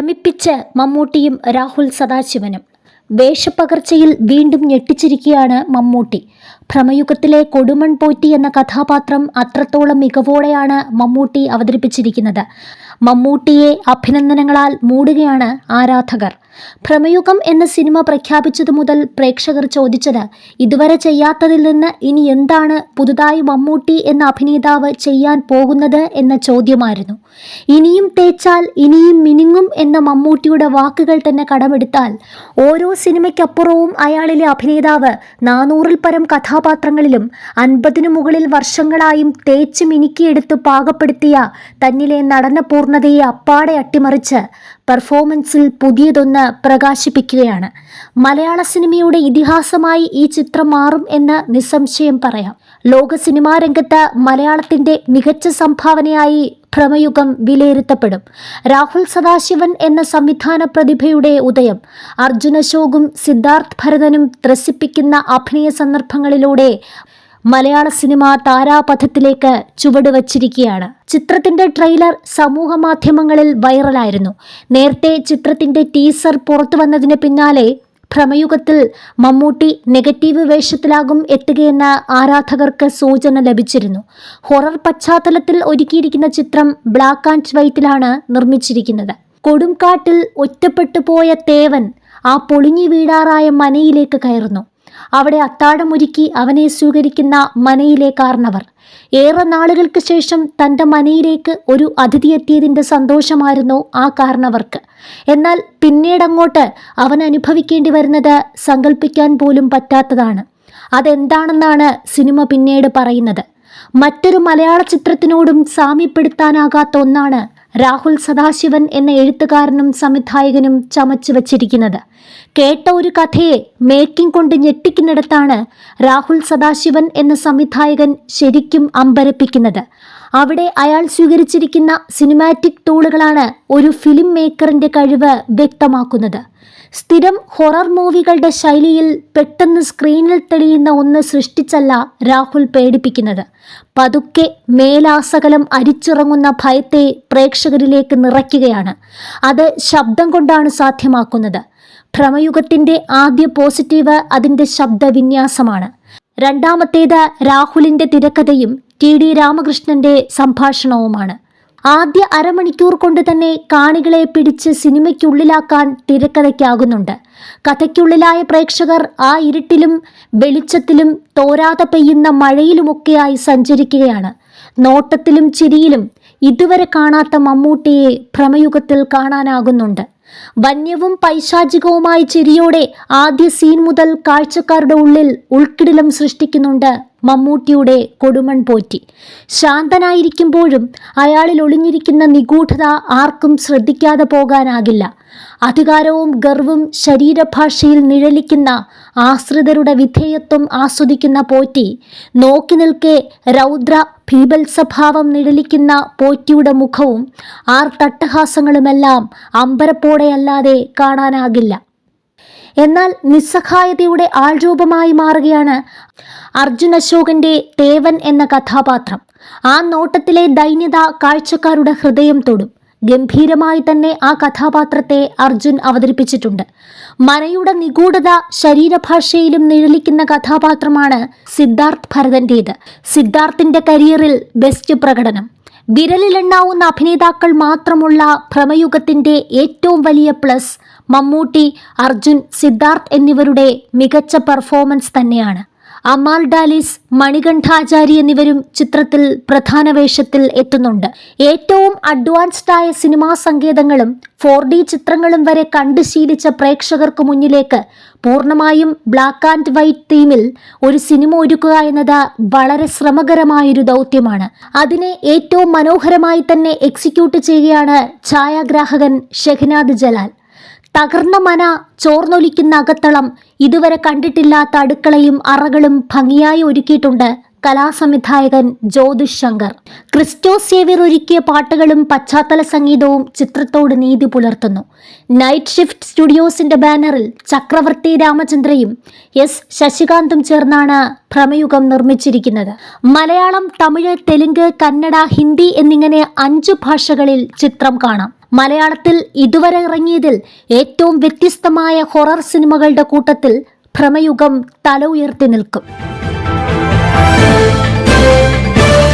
ഭ്രമിപ്പിച്ച് മമ്മൂട്ടിയും രാഹുൽ സദാശിവനും. വേഷപ്പകർച്ചയിൽ വീണ്ടും ഞെട്ടിച്ചിരിക്കുകയാണ് മമ്മൂട്ടി. ഭ്രമയുഗത്തിലെ കൊടുമൺ പോറ്റി എന്ന കഥാപാത്രം അത്രത്തോളം മികവോടെയാണ് മമ്മൂട്ടി അവതരിപ്പിച്ചിരിക്കുന്നത്. മമ്മൂട്ടിയെ അഭിനന്ദനങ്ങളാൽ മൂടുകയാണ് ആരാധകർ. ഭ്രമയുഗം എന്ന സിനിമ പ്രഖ്യാപിച്ചതു മുതൽ പ്രേക്ഷകർ ചോദിച്ചത് ഇതുവരെ ചെയ്യാത്തതിൽ നിന്ന് ഇനി എന്താണ് പുതുതായി മമ്മൂട്ടി എന്ന അഭിനേതാവ് ചെയ്യാൻ പോകുന്നത്? എന്ന ചോദ്യമായിരുന്നു. ഇനിയും തേച്ചാൽ ഇനിയും മിനിങ്ങും എന്ന മമ്മൂട്ടിയുടെ വാക്കുകൾ തന്നെ കടമെടുത്താൽ ഓരോ സിനിമയ്ക്കപ്പുറവും അയാളിലെ അഭിനേതാവ് നാനൂറിൽ പരം കഥാപാത്രങ്ങളിലും അൻപതിനു മുകളിൽ വർഷങ്ങളായും തേച്ച് മിനുക്കിയെടുത്ത് പാകപ്പെടുത്തിയ തന്നിലെ നടന പൂർണതയെ അപ്പാടെ അട്ടിമറിച്ച് പെർഫോമൻസിൽ പുതിയതൊന്ന് പ്രകാശിപ്പിക്കുകയാണ്. മലയാള സിനിമയുടെ ഇതിഹാസമായി ഈ ചിത്രം മാറും എന്ന് നിസ്സംശയം പറയാം. ലോക സിനിമാ രംഗത്ത് മലയാളത്തിന്റെ മികച്ച സംഭാവനയായി ഭ്രമയുഗം വിലയിരുത്തപ്പെടും. രാഹുൽ സദാശിവൻ എന്ന സംവിധാന പ്രതിഭയുടെ ഉദയം അർജുന ശോകും സിദ്ധാർത്ഥ് ഭരതനും ത്രസിപ്പിക്കുന്ന അഭിനയ സന്ദർഭങ്ങളിലൂടെ മലയാള സിനിമ താരാപഥത്തിലേക്ക് ചുവടുവച്ചിരിക്കുകയാണ്. ചിത്രത്തിന്റെ ട്രെയിലർ സമൂഹ മാധ്യമങ്ങളിൽ വൈറലായിരുന്നു. നേരത്തെ ചിത്രത്തിന്റെ ടീസർ പുറത്തു വന്നതിന് പിന്നാലെ ഭ്രമയുഗത്തിൽ മമ്മൂട്ടി നെഗറ്റീവ് വേഷത്തിലാകും എത്തുകയെന്ന ആരാധകർക്ക് സൂചന ലഭിച്ചിരുന്നു. ഹൊറർ പശ്ചാത്തലത്തിൽ ഒരുക്കിയിരിക്കുന്ന ചിത്രം ബ്ലാക്ക് ആൻഡ് വൈറ്റിലാണ് നിർമ്മിച്ചിരിക്കുന്നത്. കൊടുംകാട്ടിൽ ഒറ്റപ്പെട്ടു പോയ തേവൻ ആ പൊളിഞ്ഞു വീടാറായ മനയിലേക്ക് കയറുന്നു. അവിടെ അത്താഴമൊരുക്കി അവനെ സ്വീകരിക്കുന്ന മനയിലെ കാർണവർ. ഏറെ നാളുകൾക്ക് ശേഷം തന്റെ മനയിലേക്ക് ഒരു അതിഥി എത്തിയതിന്റെ സന്തോഷമായിരുന്നു ആ കാരണവർക്ക് എന്നാൽ പിന്നീടങ്ങോട്ട് അവൻ അനുഭവിക്കേണ്ടി വരുന്നത് സങ്കല്പിക്കാൻ പോലും പറ്റാത്തതാണ്. അതെന്താണെന്നാണ് സിനിമ പിന്നീട് പറയുന്നത്. മറ്റൊരു മലയാള ചിത്രത്തിനോടും സാമ്യപ്പെടുത്താനാകാത്ത ഒന്നാണ് രാഹുൽ സദാശിവൻ എന്ന എഴുത്തുകാരനും സംവിധായകനും ചമച്ചു വച്ചിരിക്കുന്നത്. കേട്ട ഒരു കഥയെ മേക്കിംഗ് കൊണ്ട് ഞെട്ടിക്കുന്നിടത്താണ് രാഹുൽ സദാശിവൻ എന്ന സംവിധായകൻ ശരിക്കും അമ്പരപ്പിക്കുന്നത്. അവിടെ അയാൾ സ്വീകരിച്ചിരിക്കുന്ന സിനിമാറ്റിക് ടൂളുകളാണ് ഒരു ഫിലിം മേക്കറിന്റെ കഴിവ് വ്യക്തമാക്കുന്നത്. സ്ഥിരം ഹൊറർ മൂവികളുടെ ശൈലിയിൽ പെട്ടെന്ന് സ്ക്രീനിൽ തെളിയുന്ന ഒന്ന് സൃഷ്ടിച്ചല്ല രാഹുൽ പേടിപ്പിക്കുന്നത്. പതുക്കെ മേലാസകലം അരിച്ചിറങ്ങുന്ന ഭയത്തെ പ്രേക്ഷകരിലേക്ക് നിറയ്ക്കുകയാണ്. അത് ശബ്ദം കൊണ്ടാണ് സാധ്യമാക്കുന്നത്. ഭ്രമയുഗത്തിന്റെ ആദ്യ പോസിറ്റീവ് അതിന്റെ ശബ്ദവിന്യാസമാണ് രണ്ടാമത്തേത് രാഹുലിന്റെ തിരക്കഥയും ടി ഡി രാമകൃഷ്ണന്റെ സംഭാഷണവുമാണ്. ആദ്യ അരമണിക്കൂർ കൊണ്ട് തന്നെ കാണികളെ പിടിച്ച് സിനിമയ്ക്കുള്ളിലാക്കാൻ തിരക്കഥയ്ക്കാകുന്നുണ്ട്. കഥയ്ക്കുള്ളിലായ പ്രേക്ഷകർ ആ ഇരുട്ടിലും വെളിച്ചത്തിലും തോരാതെ പെയ്യുന്ന മഴയിലുമൊക്കെയായി സഞ്ചരിക്കുകയാണ്. നോട്ടത്തിലും ചിരിയിലും ഇതുവരെ കാണാത്ത മമ്മൂട്ടിയെ ഭ്രമയുഗത്തിൽ കാണാനാകുന്നുണ്ട്. വന്യവും പൈശാചികവുമായ ചിരിയോടെ ആദ്യ സീൻ മുതൽ കാഴ്ചക്കാരുടെ ഉള്ളിൽ ഉൾക്കിടിലം സൃഷ്ടിക്കുന്നുണ്ട് മമ്മൂട്ടിയുടെ കൊടുമൺ പോറ്റി. ശാന്തനായിരിക്കുമ്പോഴും അയാളിൽ ഒളിഞ്ഞിരിക്കുന്ന നിഗൂഢത ആർക്കും ശ്രദ്ധിക്കാതെ പോകാനാകില്ല. അധികാരവും ഗർവും ശരീരഭാഷയിൽ നിഴലിക്കുന്ന ആശ്രിതരുടെ വിധേയത്വം ആസ്വദിക്കുന്ന പോറ്റി നോക്കി നിൽക്കെ രൗദ്ര ഭീബത്സഭാവം നിഴലിക്കുന്ന പോറ്റിയുടെ മുഖവും ആർ തട്ടഹാസങ്ങളുമെല്ലാം അമ്പരപ്പോടെയല്ലാതെ കാണാനാകില്ല. എന്നാൽ നിസ്സഹായതയുടെ ആൾരൂപമായി മാറുകയാണ് അർജുൻ അശോകന്റെ തേവൻ എന്ന കഥാപാത്രം. ആ നോട്ടത്തിലെ ദൈന്യത കാഴ്ചക്കാരുടെ ഹൃദയം തൊടും. ഗംഭീരമായി തന്നെ ആ കഥാപാത്രത്തെ അർജുൻ അവതരിപ്പിച്ചിട്ടുണ്ട്. മനയുടെ നിഗൂഢത ശരീരഭാഷയിലും നിഴലിക്കുന്ന കഥാപാത്രമാണ് സിദ്ധാർത്ഥ് ഭരതന്റേത്. സിദ്ധാർത്ഥിന്റെ കരിയറിൽ ബെസ്റ്റ് പ്രകടനം. വിരലിലെണ്ണാവുന്ന അഭിനേതാക്കൾ മാത്രമുള്ള ഭ്രമയുഗത്തിന്റെ ഏറ്റവും വലിയ പ്ലസ് മമ്മൂട്ടി അർജുൻ സിദ്ധാർത്ഥ് എന്നിവരുടെ മികച്ച പെർഫോമൻസ് തന്നെയാണ്. അമാൽ ഡാലിസ് മണികണ്ഠാചാരി എന്നിവരും ചിത്രത്തിൽ പ്രധാന വേഷത്തിൽ എത്തുന്നുണ്ട്. ഏറ്റവും അഡ്വാൻസ്ഡ് ആയ സിനിമാ സങ്കേതങ്ങളും ഫോർ ഡി ചിത്രങ്ങളും വരെ കണ്ടു ശീലിച്ച പ്രേക്ഷകർക്ക് മുന്നിലേക്ക് പൂർണമായും ബ്ലാക്ക് ആൻഡ് വൈറ്റ് തീമിൽ ഒരു സിനിമ ഒരുക്കുക എന്നത് വളരെ ശ്രമകരമായൊരു ദൗത്യമാണ്. അതിനെ ഏറ്റവും മനോഹരമായി തന്നെ എക്സിക്യൂട്ട് ചെയ്യുകയാണ് ഛായാഗ്രാഹകൻ ഷെഹനാദ് ജലാൽ. തകർന്ന മന ചോർന്നൊലിക്കുന്ന അകത്തളം ഇതുവരെ കണ്ടിട്ടില്ലാത്ത അടുക്കളയും അറകളും ഭംഗിയായി ഒരുക്കിയിട്ടുണ്ട് കലാസംവിധായകൻ ജ്യോതിഷ് ശങ്കർ. ക്രിസ്റ്റോ സേവ്യർ ഒരുക്കിയ പാട്ടുകളും പശ്ചാത്തല സംഗീതവും ചിത്രത്തോട് നീതി പുലർത്തുന്നു. നൈറ്റ് ഷിഫ്റ്റ് സ്റ്റുഡിയോസിന്റെ ബാനറിൽ ചക്രവർത്തി രാമചന്ദ്രയും എസ് ശശികാന്തും ചേർന്നാണ് ഭ്രമയുഗം നിർമ്മിച്ചിരിക്കുന്നത്. മലയാളം തമിഴ് തെലുങ്ക് കന്നഡ ഹിന്ദി എന്നിങ്ങനെ അഞ്ചു ഭാഷകളിൽ ചിത്രം കാണാം. മലയാളത്തിൽ ഇതുവരെ ഇറങ്ങിയതിൽ ഏറ്റവും വ്യത്യസ്തമായ ഹൊറർ സിനിമകളുടെ കൂട്ടത്തിൽ ഭ്രമയുഗം തല ഉയർത്തി നിൽക്കും.